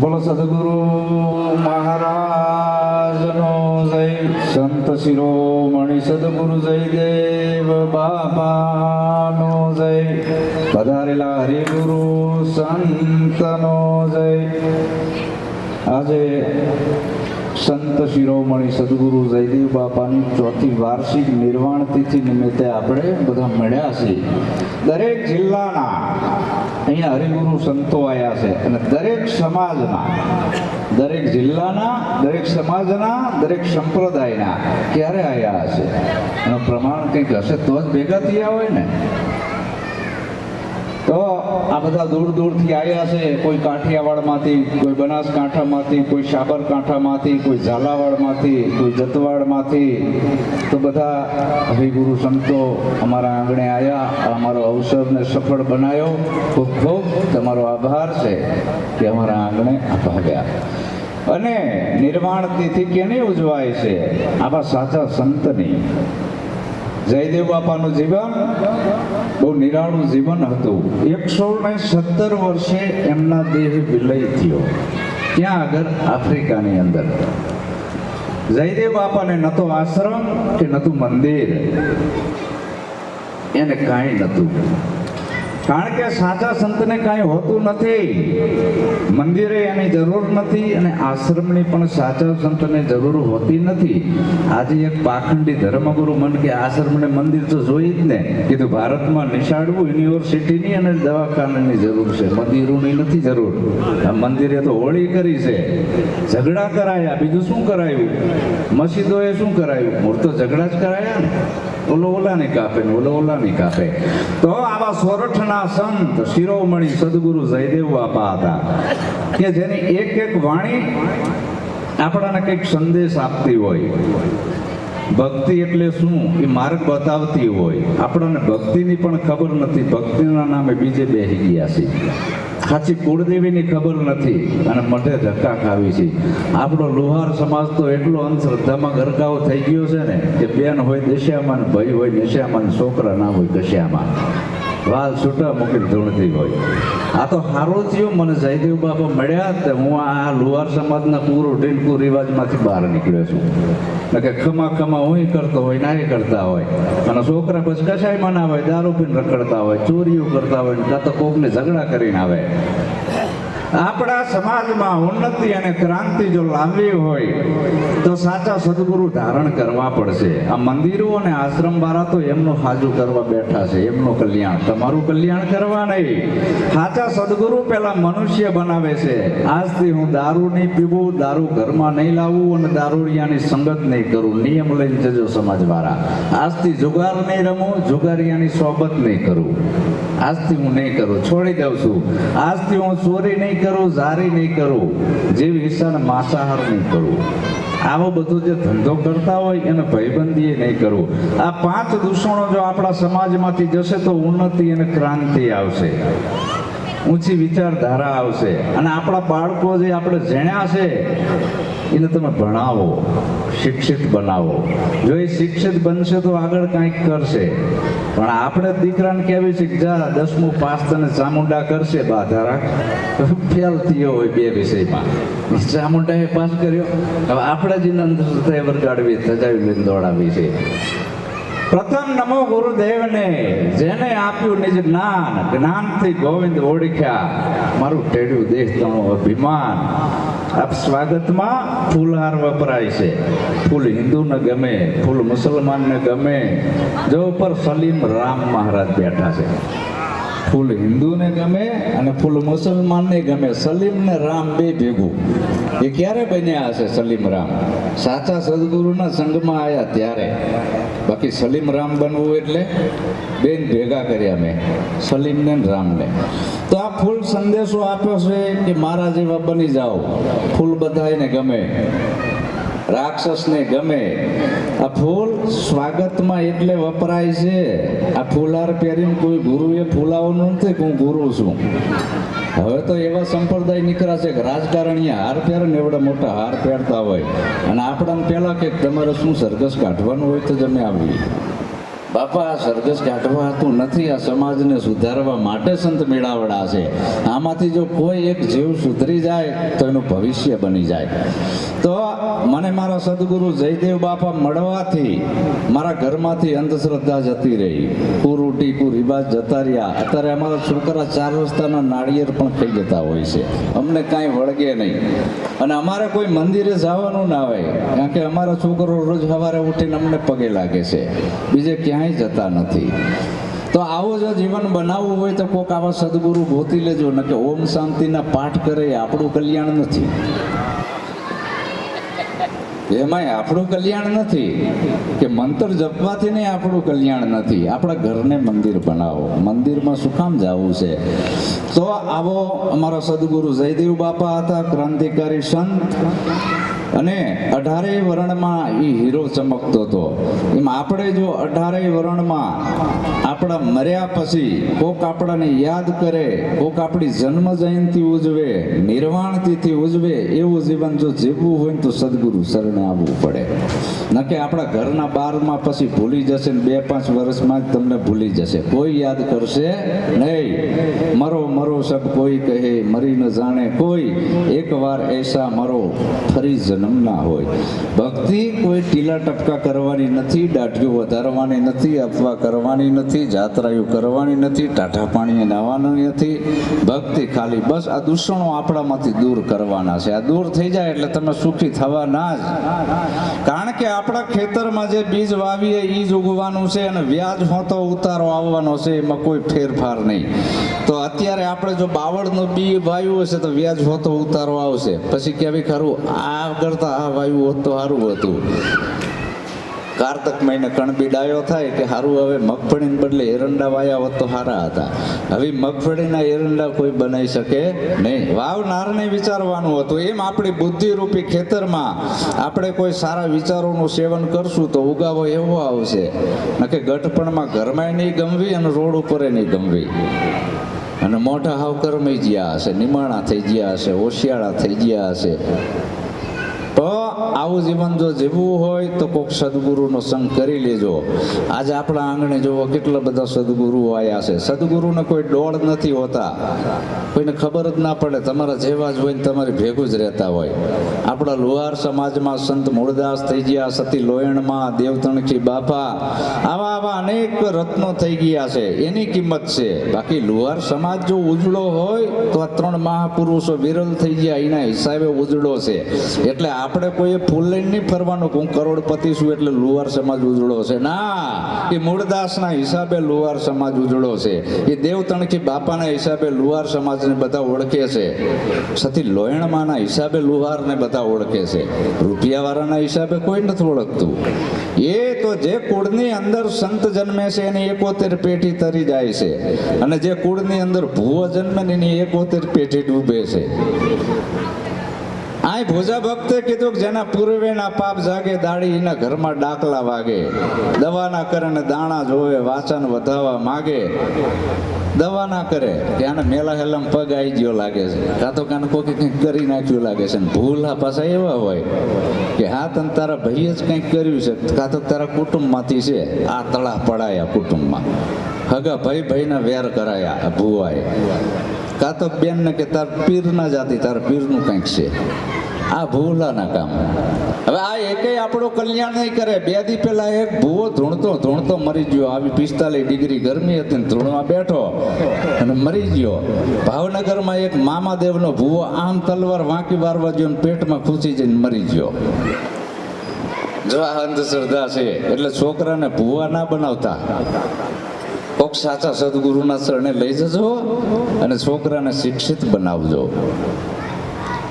બોલો સદગુરુ મહારાજનો જય. સંત શિરોમણી સદગુરુ જયદેવ બાપાનો જય. પધારેલા હરિગુરુ સંતનો જય. આજે સંત શિરોમણી સદગુરુ જયદેવ બાપાની ચોથી વાર્ષિક નિર્વાણ તિથિ નિમિત્તે આપણે બધા મળ્યા છીએ. દરેક જિલ્લાના અહીંયા હરિગુરુ સંતો આવ્યા છે અને દરેક સમાજના, દરેક જિલ્લાના, દરેક સમાજના, દરેક સંપ્રદાયના ક્યારે આવ્યા હશે? એનું પ્રમાણ કંઈક હશે તો જ ભેગા થયા હોય ને? તો આ બધા દૂર દૂરથી આવ્યા છે. કોઈ કાઠિયાવાડમાંથી, કોઈ બનાસકાંઠામાંથી, કોઈ સાબરકાંઠામાંથી, કોઈ ઝાલાવાડમાંથી, કોઈ જતવાડમાંથી. તો બધા હરિગુરુ સંતો અમારા આંગણે આવ્યા. અમારો અવસરને સફળ બનાવ્યો ખૂબ ખૂબ તમારો આભાર છે કે અમારા આંગણે ભાગ્યા. અને નિર્માણ તિથિ કેની ઉજવાય છે? આવા સાચા સંતની જયદેવ બાપાનું જીવન, બહુ નિરાળું જીવન હતું. એકસો ને સત્તર વર્ષે એમના દેહ વિલય થયો. ત્યાં આગળ આફ્રિકાની અંદર. જયદેવ બાપાને નહોતો આશ્રમ કે નહોતું મંદિર. એને કાંઈ નહોતું. કારણ કે સાચા સંતને કાંઈ હોતું નથી. મંદિરે એની જરૂર નથી અને આશ્રમની પણ સાચા સંતને જરૂર હોતી નથી. આજે એક પાખંડી ધર્મગુરુ મન કે આશ્રમને મંદિર તો જોઈ જ ને. કીધું, ભારતમાં નિશાળવું યુનિવર્સિટીની અને દવાખાનાની જરૂર છે. મંદિરોની નથી જરૂર. મંદિરે તો હોળી કરી છે. ઝઘડા કરાયા. બીજું શું કરાયું? મસ્જિદોએ શું કરાયું? મૂળ તો ઝઘડા જ કરાયા ને. ઓલો ઓલાને કાપે ને ઓલો કાપે. તો આવા સોરઠના સંત શિરોમણી સદગુરુ જયદેવ બાપા હતા. કે જેની એક એક વાણી આપણાને કંઈક સંદેશ આપતી હોય. ભક્તિ એટલે શું? એ માર્ગ બતાવતી હોય. આપણને ભક્તિની પણ ખબર નથી. ભક્તિના નામે બીજે બેસી ગયા છે સાચી કુળદેવીની ખબર નથી અને મઢે ધક્કા ખાવી છે. આપણો લુહાર સમાજ તો એટલો અંધશ્રદ્ધામાં ગરકાવ થઈ ગયો છે ને કે બેન હોય દશામાં ભાઈ હોય નશામાં ને છોકરા ના હોય કશ્યામાં વાલ છૂટા મૂકીને ધૂણતી હોય. આ તો સારું થયું, મને જયદેવ બાપા મળ્યા તે હું આ લુહાર સમાજના પૂરો ઢીલકુ રિવાજમાંથી બહાર નીકળ્યો છું. કે ખમા ખમા, હું કરતો હોય, ના કરતા હોય. અને છોકરા પછી કશાયમાં ના હોય દારૂ પીને રખડતા હોય, ચોરીઓ કરતા હોય, કાં તો કોકને ઝઘડા કરીને આવે. આપણા સમાજમાં ઉન્નતિ અને ક્રાંતિ જો લાવવી હોય, તો સાચા સદગુરુ ધારણ કરવા પડશે. આ મંદિરો અને આશ્રમ વાળા તો એમનું હાજુ કરવા બેઠા છે, એમનું કલ્યાણ. તમારું કલ્યાણ કરવા નહીં. સાચા સદગુરુ પેલા મનુષ્ય બનાવે છે. આજથી હું દારૂ નહીં પીવું, દારૂ ઘરમાં નહીં લાવવું અને દારૂડિયાની સંગત નહીં કરું. નિયમ લઈને જજો સમાજ વાળા. આજથી જુગાર નહીં રમું, જુગારિયાની સોબત નહીં કરું. આજથી હું નહીં કરું. છોડી દઉં છું. આજથી હું ચોરી નહીં કરું, ઝારી નહીં કરું. જે વેસણ માંસાહાર નહીં કરું. આવો બધો જે ધંધો કરતા હોય એને ભયબંધી નહીં કરવું આ પાંચ દૂષણો જો આપણા સમાજમાંથી જશે તો ઉન્નતિ અને ક્રાંતિ આવશે. ઊંચી વિચારધારા આવશે. અને આપણા બાળકો જે આપણે જેણ્યા છે એને તમે ભણાવો, શિક્ષિત બનાવો. જો એ શિક્ષિત બનશે તો આગળ કંઈક કરશે. પણ આપણે દીકરાને કહેવી છે કે જા, દસમું પાસ તને ચામુંડા કરશે બાધારા ફેલ થયો હોય બે વિષયમાં. ચામુંડાએ પાસ કર્યો. હવે આપણે જ એને અંધશ્રદ્ધાએ વરગાડવી સજાવી લઈને દોડાવી છે. પ્રથમ નમો ગુરુદેવને જેને આપ્યું નિજ જ્ઞાન, જ્ઞાનથી ગોવિંદ ઓળખ્યા. મારું ટેડ્યું દેશ તણું અભિમાન. આપ સ્વાગતમાં ફૂલહાર વપરાય છે. ફૂલ હિન્દુને ગમે, ફૂલ મુસલમાનને ગમે, જો ઉપર સલીમ રામ મહારાજ બેઠા છે. ફૂલ હિન્દુને ગમે અને ફૂલ મુસલમાનને ગમે. સલીમ ને રામ બે ભેગું. એ ક્યારે બન્યા હશે સલીમ રામ? સાચા સદગુરુના સંઘમાં આવ્યા ત્યારે. બાકી સલીમ રામ બનવું એટલે બેન ભેગા કર્યા મેં, સલીમને રામને. તો આ ફૂલ સંદેશો આપ્યો છે કે મારા જેવા બની જાઓ. ફૂલ બધાને ગમે. રાક્ષસને ગમે. આ ફૂલ સ્વાગતમાં એટલે વપરાય છે. આ ફૂલહાર પહેરીને કોઈ ગુરુએ ફૂલાવવાનું નથી કે હું ગુરુ છું. હવે તો એવા સંપ્રદાય નીકળ્યા છે કે રાજકારણીયા હાર પહેરે ને એવડા મોટા હાર પહેરતા હોય. અને આપણાને પહેલાં કે તમારે શું સરઘસ કાઢવાનું હોય તો જ અમે આવીએ. બાપા, આ સરઘસ કાઢવા હતું નથી. આ સમાજને સુધારવા માટે સંત મેળાવડા છે. આમાંથી જો કોઈ એક જીવ સુધરી જાય તો એનું ભવિષ્ય બની જાય. તો મને મારા સદગુરુ જયદેવ બાપા મળવાથી મારા ઘરમાંથી અંધશ્રદ્ધા જતી રહી. કુરૂટી કુ રિવાજ જતા રહ્યા. અત્યારે અમારા છોકરા ચાર રસ્તાના નાળિયેર પણ થઈ જતા હોય છે. અમને કાંઈ વળગે નહીં. અને અમારે કોઈ મંદિરે જવાનું ના હોય, કારણ કે અમારા છોકરો રોજ સવારે ઉઠીને અમને પગે લાગે છે. બીજે ક્યાંય જતા નથી. તો આવો જો જીવન બનાવવું હોય તો કોક આવા સદગુરુ ગોતી લેજો. ને કે ઓમ શાંતિના પાઠ કરે, આપણું કલ્યાણ નથી. એમાંય આપણું કલ્યાણ નથી. કે મંત્ર જપવાથી નહીં આપણું કલ્યાણ નથી. આપણા ઘરને મંદિર બનાવો. મંદિરમાં શું કામ જવું છે? તો આવો અમારા સદગુરુ જયદેવ બાપા હતા, ક્રાંતિકારી સંત. અને અઢારેય વર્ણમાં એ હીરો ચમકતો હતો. એમ આપણે જો અઢારેય વર્ણમાં આપણા મર્યા પછી કોક આપણાને યાદ કરે, કોક આપણી જન્મ જયંતિ ઉજવે, નિર્વાણ તિથિ ઉજવે, એવું જીવન જો જીવવું હોય તો સદગુરુ શરણે આવવું પડે. ન કે આપણા ઘરના બારમાં પછી ભૂલી જશે ને બે પાંચ વર્ષમાં જ તમને ભૂલી જશે. કોઈ યાદ કરશે નહીં. મરો મરો સબ કોઈ કહે, મરી ન જાણે કોઈ. એકવાર એસા મરો, ફરી જન્મ ના હોય. ભક્તિ કોઈ ટીલા ટપકા કરવાની નથી, દાઢીઓ વધારવાની નથી અફવા કરવાની નથી જાત્રાયું કરવાની નથી, ટાઢા પાણીએ નાહવાનું નથી. ભક્તિ ખાલી બસ આ દૂષણો આપણામાંથી દૂર કરવાના છે. આ દૂર થઈ જાય એટલે તમે સુખી થવાના જ. કારણ કે આપણા ખેતરમાં જે બીજ વાવીએ એ જ ઉગવાનું છે અને વ્યાજ હોતો ઉતારો આવવાનો છે, એમાં કોઈ ફેરફાર નહીં. તો અત્યારે આપણે જો બાવળનું બી વાયુ હશે તો વ્યાજ હોતો ઉતારો આવશે. પછી કેવી ખરું, આ કરતા આ વાયુ હોત તો સારું હતું. કારતક મહિને કણબી ડાયો થાય કે સારું, હવે મગફળીને બદલે એરંડા વાયા હોત તો સારા હતા. હવે મગફળીના એરંડા કોઈ બનાવી શકે નહીં. વાવનારને વિચારવાનું હતું. એમ આપણી બુદ્ધિરૂપી ખેતરમાં આપણે કોઈ સારા વિચારોનું સેવન કરશું તો ઉગાવો એવો આવશે. નકે ગઠપણમાં ઘરમાં નહીં ગમવી અને રોડ ઉપર નહીં ગમવી. અને મોઢા હાવ કરમી ગયા હશે નિમાણા થઈ ગયા હશે હોશિયાળા થઈ ગયા હશે. તો આવું જીવન જો જીવવું હોય તો કોઈક સદગુરુનો સંગ કરી લેજો. આજે આપણા આંગણે જોવો કેટલા બધા સદગુરુઓ આવ્યા છે. સદગુરુને કોઈ ડોળ નથી હોતા. કોઈને ખબર જ ના પડે, તમારા જેવા જ હોય ને તમારી ભેગું જ રહેતા હોય. આપણા લુહાર સમાજમાં સંત મૂળદાસ થઈ ગયા, સતી લોયણમાં દેવતણખી બાપા, આવા આવા અનેક રત્નો થઈ ગયા છે. એની કિંમત છે. બાકી લુહાર સમાજ જો ઉજળો હોય તો આ ત્રણ મહાપુરુષો વિરલ થઈ ગયા, એના હિસાબે ઉજળો છે. એટલે આપણે કોઈ ફૂલ લઈને નહીં ફરવાનું કે હું કરોડપતિ છું એટલે લુહાર સમાજ ઉજળો છે. ના, એ મૂળદાસના હિસાબે લુહાર સમાજ ઉજળો છે. એ દેવતણખી બાપાના હિસાબે લુહાર સમાજને બધા ઓળખે છે. સતી લોયણમાના હિસાબે લુહારને બધા ઓળખે છે. રૂપિયાવાળાના હિસાબે કોઈ નથી ઓળખતું. એ તો જે કુળની અંદર સંત જન્મે છે એની એકોતેર પેઢી તરી જાય છે. અને જે કુળની અંદર ભૂવો જન્મે ને એની એકોતેર પેઢી ડૂબે છે. આ ભોજા ભક્તે કીધું કે જેના પૂર્વેના પાપ જાગે, દાડી એના ઘરમાં ડાકલા વાગે. દવાના કરે ને દાણા જોવે વાચન વધાવવા માગે. દવા ના કરે ત્યાં મેલા હેલમ પગ આવી ગયો લાગે છે. કાં તો કાન કોઈ કંઈક કરી નાખ્યું લાગે છે. ભૂલા પાછા એવા હોય કે હા, તને તારા ભાઈએ જ કંઈક કર્યું છે. કાં તો તારા કુટુંબમાંથી છે. આ તળા પડાયા કુટુંબમાં. હગા ભાઈ ભાઈના વેર કરાયા ભુવાએ. કાં તો બેન ને કે તાર પીર ના જાતિ, તારા પીરનું કંઈક છે. આ ભૂલાના કામ. હવે આ એકેય આપણું કલ્યાણ નહીં કરે. બે દી પહેલા એક ભૂવો ધૂણતો ધૂણતો મરી ગયો. આવી પિસ્તાલીસ ડિગ્રી ગરમી હતી ને ધૂણમાં બેઠો અને મરી ગયો. ભાવનગરમાં એક મામાદેવનો ભૂવો આમ તલવાર વાંકી વારવા ગયો પેટમાં ખૂસી જઈને મરી ગયો. જો આ અંધશ્રદ્ધા છે, એટલે છોકરાને ભૂવા ના બનાવતા. કોક સાચા સદગુરુના શરણે લઈ જજો અને છોકરાને શિક્ષિત બનાવજો.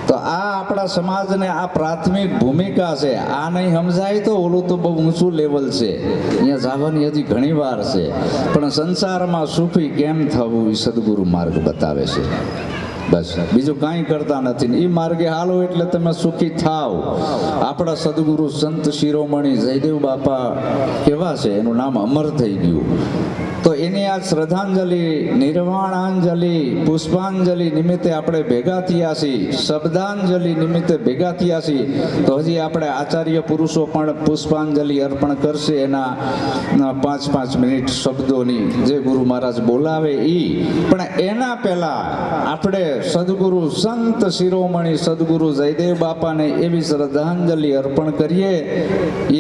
તો આ આપણા સમાજને આ પ્રાથમિક ભૂમિકા છે. આ નહીં સમજાય તો ઓલું તો બહુ ઊંચું લેવલ છે. અહીંયા જવાની હજી ઘણી વાર છે. પણ સંસારમાં સુખી કેમ થવું એ સદગુરુ માર્ગ બતાવે છે. બસ, બીજું કાંઈ કરતા નથી. ને એ માર્ગે હાલો એટલે તમે સુખી થાવ. આપણા સદગુરુ સંત શિરોમણી જયદેવ બાપા કેવા છે? એનું નામ અમર થઈ ગયું. તો એની આ શ્રદ્ધાંજલિ, નિર્વાણાંજલિ, પુષ્પાંજલિ નિમિત્તે આપણે ભેગા થયા છીએ. શબ્દાંજલિ નિમિત્તે ભેગા થયા છીએ. તો હજી આપણે આચાર્ય પુરુષો પણ પુષ્પાંજલિ અર્પણ કરશે. એના પાંચ પાંચ મિનિટ શબ્દોની જે ગુરુ મહારાજ બોલાવે એ પણ એના પહેલા આપણે સદગુરુ સંત શિરોમણી સદગુરુ જયદેવ બાપાને એવી શ્રદ્ધાંજલિ અર્પણ કરીએ.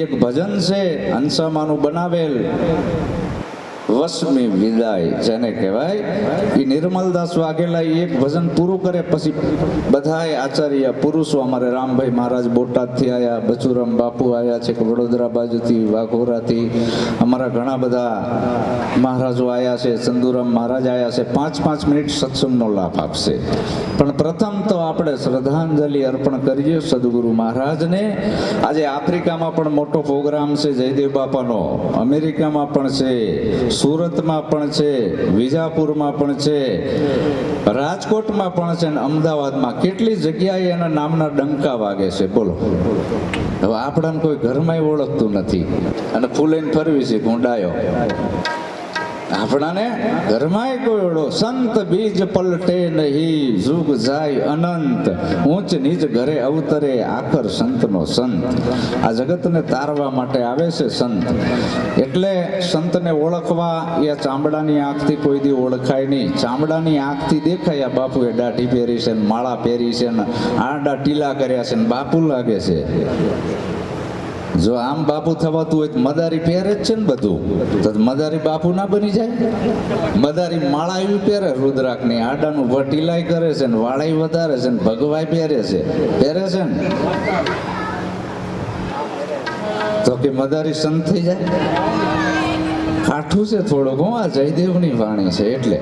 એક ભજન છે, હંસામાનું બનાવેલ. વસમી વિદાય જેને કહેવાય. એ નિર્મલદાસ વાઘેલા એક ભજન પૂરું કરે પછી બધાય આચાર્ય પુરુષો અમારે રામભાઈ મહારાજ બોટાદથી આવ્યા બચુરામ બાપુ આવ્યા છે, વડોદરા બાજુથી, વાઘોરાથી, અમારા ઘણા બધા મહારાજો આવ્યા છે, ચંદુરામ મહારાજ આવ્યા છે. પાંચ પાંચ મિનિટ સત્સંગનો લાભ આપશે. પણ પ્રથમ તો આપણે શ્રદ્ધાંજલિ અર્પણ કરીએ સદગુરુ મહારાજને. આજે આફ્રિકામાં પણ મોટો પ્રોગ્રામ છે જયદેવ બાપાનો. અમેરિકામાં પણ છે. સુરતમાં પણ છે, વિજાપુરમાં પણ છે, રાજકોટમાં પણ છે અને અમદાવાદમાં. કેટલી જગ્યાએ એના નામના ડંકા વાગે છે? બોલો. હવે આપણાને કોઈ ઘરમાં ઓળખતું નથી. અને ફૂલેન ફરવી છે, ગુંડાયો. આપણાને ઘરમાંય ગોળો સંત બીજ પલટે નહીં, જુગ જાય અનંત. ઊંચ નીચ ઘરે અવતરે આખર સંતનો સંત. આ જગતને તારવા માટે આવે છે સંત. એટલે સંતને ઓળખવા એ ચામડાની આંખથી કોઈ દી ઓળખાય નહીં. ચામડાની આંખથી દેખાય આ બાપુએ દાઢી પહેરી છે માળા પહેરી છે ને આડા ટીલા કર્યા છે ને બાપુ લાગે છે. જો આમ બાપુ થવાતું હોય તો મદારી પહેરે જ છે ને બધું, તો મદારી બાપુ ના બની જાય? મદારી માળા એવી પહેરે રુદ્રાકની આડાનું વટીલાય કરે છે ને વાળાઈ વધારે છે ને ભગવાઈ પહેરે છે. પહેરે છે ને? તો કે મદારી સંત થઈ જાય? કાઠું છે થોડુંક, હું, આ જયદેવની વાણી છે એટલે.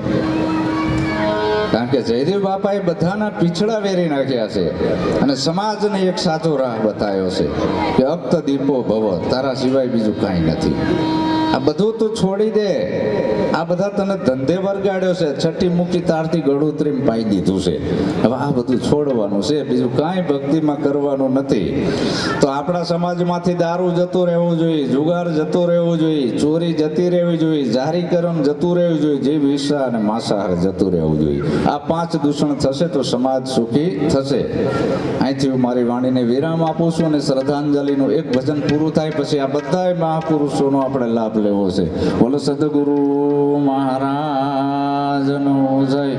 કારણ કે જયદેવ બાપાએ બધાના પીછડા વેરી નાખ્યા છે અને સમાજને એક સાચો રાહ બતાવ્યો છે કે અપ્ત દીપો ભવ, તારા સિવાય બીજું કાંઈ નથી. આ બધું તું છોડી દે. આ બધા તને ધંધે વરગાડ્યો છે. છઠ્ઠી મૂકી તારથી ગળુતરીમ પાઈ દીધું છે. હવે આ બધું છોડવાનું છે. બીજું કાંઈ ભક્તિમાં કરવાનું નથી. તો આપણા સમાજમાંથી દારૂ જતું રહેવું જોઈએ, જુગાર જતો રહેવું જોઈએ, ચોરી જતી રહેવી જોઈએ જાહેરીકરણ જતું રહેવું જોઈએ, જે હિંસા અને માંસાહાર જતું રહેવું જોઈએ. આ પાંચ દૂષણ થશે તો સમાજ સુખી થશે. અહીંથી હું મારી વાણીને વિરામ આપું છું અને શ્રદ્ધાંજલિનું એક ભજન પૂરું થાય પછી આ બધાય મહાપુરુષોનો આપણે લાભ લેવો છે. બોલો સદગુરુ મહારાજનો જય.